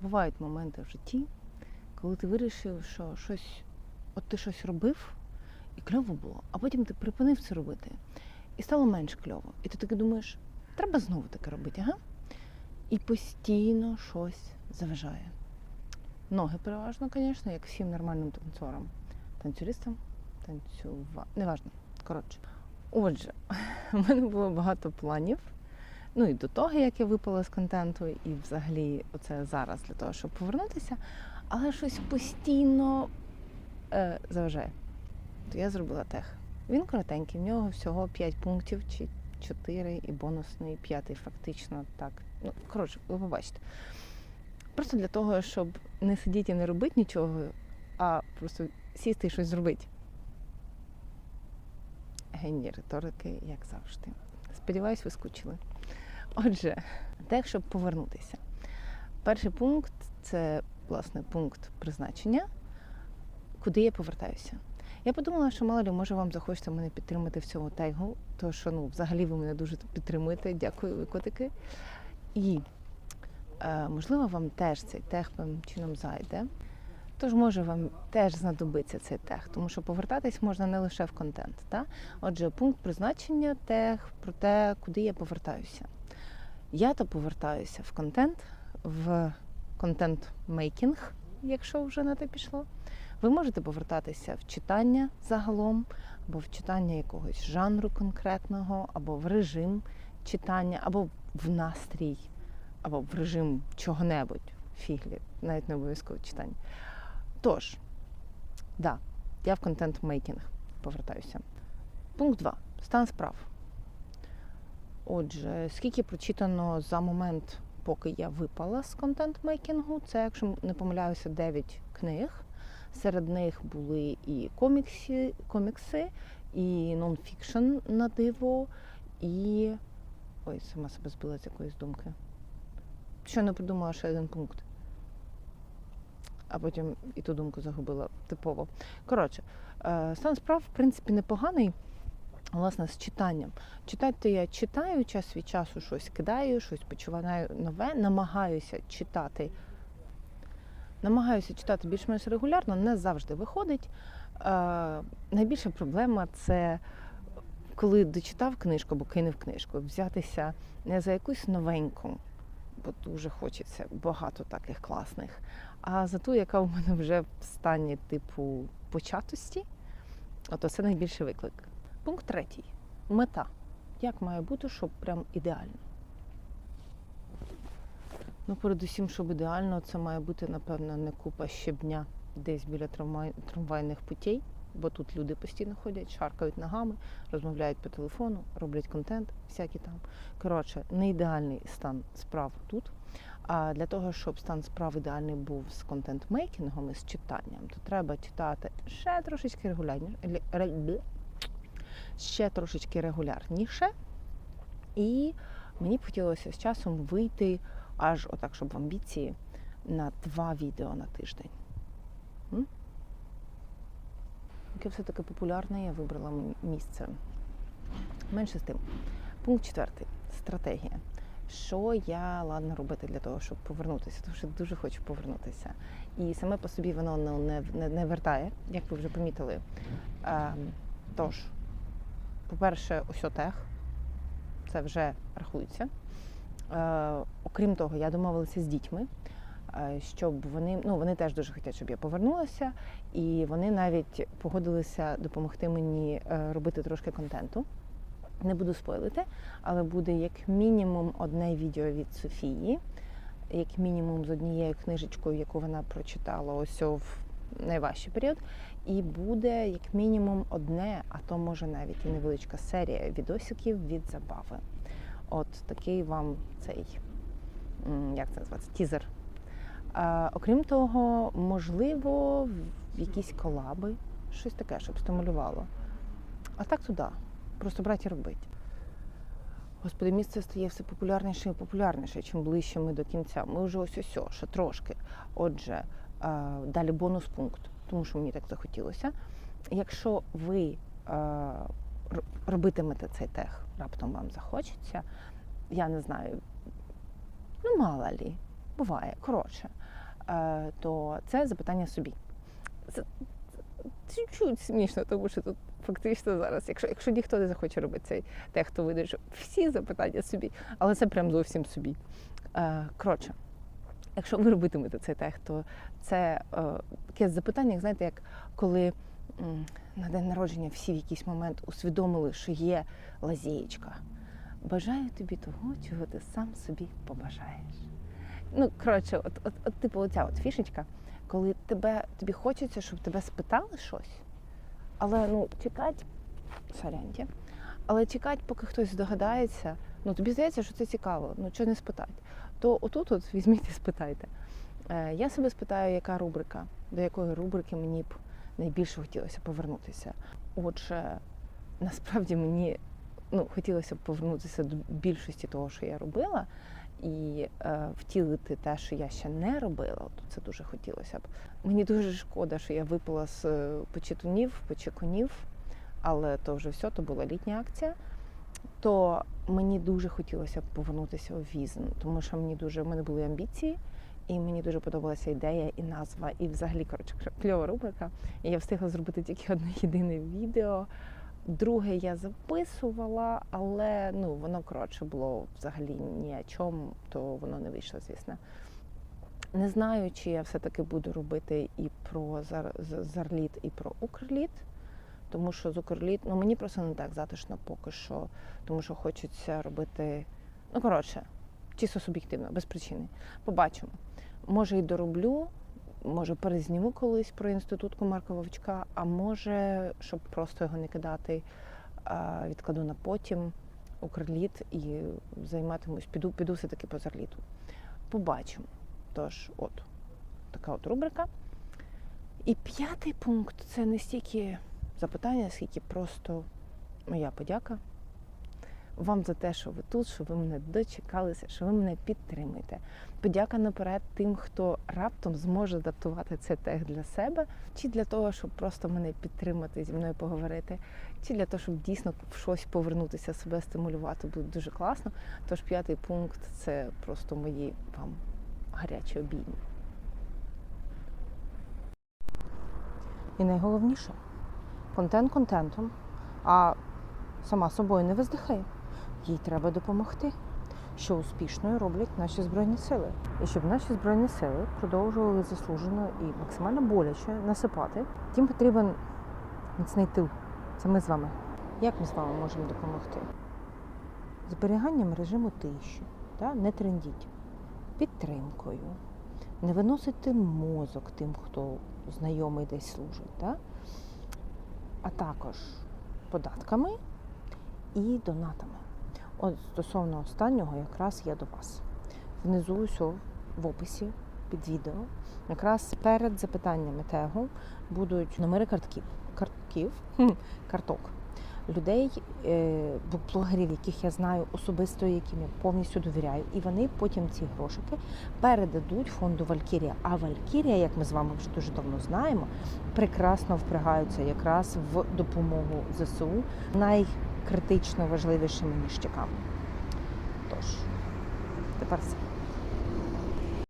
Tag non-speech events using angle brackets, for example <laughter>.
бувають моменти в житті, коли ти вирішив, що щось, от ти щось робив, і кльово було, а потім ти припинив це робити. І стало менш кльово. І ти таки думаєш, треба знову таке робити, ага? І постійно щось заважає. Ноги переважно, звісно, як всім нормальним танцорам. Танцюристам, танцюва. Неважно. Коротше. Отже, <laughs> у мене було багато планів. Ну і до того, як я випала з контенту, і взагалі оце зараз для того, щоб повернутися, але щось постійно е, заважає. То я зробила тех. Він коротенький, в нього всього 5 пунктів чи 4 і бонусний п'ятий, фактично так. Ну, коротше, ви побачите. Просто для того, щоб не сидіти і не робити нічого, а просто сісти і щось зробити. Геній риторики, як завжди. Сподіваюсь, ви скучили. Отже, так, щоб повернутися. Перший пункт це власне пункт призначення, куди я повертаюся. Я подумала, що мало ли, може вам захочеться мене підтримати в цьому тегу, тому що ну, взагалі ви мене дуже підтримуєте. Дякую, ви котики. І е, можливо, вам теж цей тег певним чином зайде. Тож може вам теж знадобиться цей тег, тому що повертатись можна не лише в контент. Та? Отже, пункт призначення тег про те, куди я повертаюся. Я то повертаюся в контент, в контент-мейкінг, якщо вже на те пішло. Ви можете повертатися в читання загалом, або в читання якогось жанру конкретного, або в режим читання, або в настрій, або в режим чого-небудь, фіглі, навіть не обов'язково читання. Тож, да, я в контент-мейкінг повертаюся. Пункт 2. Стан справ. Отже, скільки прочитано за момент, поки я випала з контент-мейкінгу, це, якщо не помиляюся, 9 книг. Серед них були і комікси, комікси, і нонфікшн на диво, і. Ой, сама себе збила з якоїсь думки. Що не придумала ще один пункт. А потім і ту думку загубила типово. Коротше, е, стан справ, в принципі, непоганий. Власне, з читанням. Читати я читаю час від часу щось кидаю, щось почуваю нове, намагаюся читати. Намагаюся читати більш-менш регулярно, не завжди виходить. Е, найбільша проблема це коли дочитав книжку або кинув книжку, взятися не за якусь новеньку, бо дуже хочеться багато таких класних, а за ту, яка у мене вже в стані типу початості. Ото це найбільший виклик. Пункт третій. Мета. Як має бути, щоб прям ідеально? Ну, передусім, щоб ідеально, це має бути, напевно, не купа щебня десь біля трамвайних путей, бо тут люди постійно ходять, шаркають ногами, розмовляють по телефону, роблять контент, всякий там. Коротше, не ідеальний стан справ тут. А для того, щоб стан справ ідеальний був з контент-мейкінгом і з читанням, то треба читати ще трошечки регулярніше ще трошечки регулярніше. І мені б хотілося з часом вийти аж отак, щоб в амбіції на два відео на тиждень. М? Яке все-таки популярне, я вибрала місце. Менше з тим. Пункт четвертий стратегія. Що я ладна робити для того, щоб повернутися? Тому що дуже хочу повернутися. І саме по собі воно не не, не вертає, як ви вже помітили. Е, тож, по-перше, осьотех, це вже рахується. Е, окрім того, я домовилася з дітьми, е, щоб вони ну вони теж дуже хочуть, щоб я повернулася, і вони навіть погодилися допомогти мені е, робити трошки контенту. Не буду спойлити, але буде як мінімум одне відео від Софії, як мінімум з однією книжечкою, яку вона прочитала ось в найважчий період. І буде як мінімум одне, а то може навіть і невеличка серія відосиків від забави. От такий вам цей, як це називається, тізер. А, Окрім того, можливо, якісь колаби, щось таке, щоб стимулювало. А так туди. Просто брати і робити. Господи, місце стає все популярніше і популярніше, чим ближче ми до кінця. Ми вже ось ось, ще трошки. Отже, далі бонус пункт, тому що мені так захотілося. Якщо ви робитимете цей тех, раптом вам захочеться, я не знаю, ну мало лі, буває, коротше. е, то це запитання собі. Це чуть-чуть смішно, тому що тут фактично зараз, якщо, якщо ніхто не захоче робити цей тех, то вийде, всі запитання собі, але це прям зовсім собі. Е, Коротше, якщо ви робитимете цей тех, то це е, таке запитання, як знаєте, як коли на день народження всі в якийсь момент усвідомили, що є лазєєчка. Бажаю тобі того, чого ти сам собі побажаєш. Ну, коротше, от, от, от типу, оця от фішечка, коли тебе, тобі хочеться, щоб тебе спитали щось, але ну, чекать, соряньте, але чекать, поки хтось здогадається, ну тобі здається, що це цікаво, ну чого не спитати. То отут от візьміть і спитайте. Е, я себе спитаю, яка рубрика, до якої рубрики мені б найбільше хотілося повернутися. Отже, насправді мені ну, хотілося б повернутися до більшості того, що я робила, і е, втілити те, що я ще не робила. От це дуже хотілося б. Мені дуже шкода, що я випала з е, почетунів, почекунів, але то вже все, то була літня акція. То мені дуже хотілося повернутися у Візн, тому що мені дуже в мене були амбіції, і мені дуже подобалася ідея і назва, і взагалі коротше кльова рубрика. І я встигла зробити тільки одне <laughs> єдине відео. Друге я записувала, але ну воно коротше було взагалі ні о чому, то воно не вийшло, звісно. Не знаю, чи я все-таки буду робити і про Зар- Зарліт, і про Укрліт, тому що з Укрліт, ну мені просто не так затишно поки що, тому що хочеться робити. Ну, коротше, чисто суб'єктивно, без причини. Побачимо. Може, і дороблю, може, перезніму колись про інститут Марка Вовчка, а може, щоб просто його не кидати, відкладу на потім Укрліт і займатимусь, піду, піду все-таки по Зарліту. Побачимо. Тож, от така от рубрика. І п'ятий пункт це не стільки запитання, скільки просто моя подяка вам за те, що ви тут, що ви мене дочекалися, що ви мене підтримуєте. Подяка наперед тим, хто раптом зможе адаптувати це тег для себе, чи для того, щоб просто мене підтримати, зі мною поговорити, чи для того, щоб дійсно в щось повернутися, себе стимулювати, буде дуже класно. Тож п'ятий пункт це просто мої вам гарячі обійми. І найголовніше контент контентом, а сама собою не виздихає. Їй треба допомогти, що успішною роблять наші збройні сили. І щоб наші збройні сили продовжували заслужено і максимально боляче насипати, тим потрібен міцний тил. Це ми з вами. Як ми з вами можемо допомогти? Зберіганням режиму тиші, та? не трендіть, підтримкою, не виносити мозок тим, хто знайомий десь служить, та? А також податками і донатами. От стосовно останнього, якраз я до вас. Внизу усьо в описі під відео. Якраз перед запитаннями тегу будуть номери картків, картків карток людей, е, блогерів, яких я знаю особисто, яким я повністю довіряю, і вони потім ці грошики передадуть фонду Валькірія. А Валькірія, як ми з вами вже дуже давно знаємо, прекрасно впрягаються якраз в допомогу ЗСУ найкритично важливішими ніштяками. Тож, тепер все.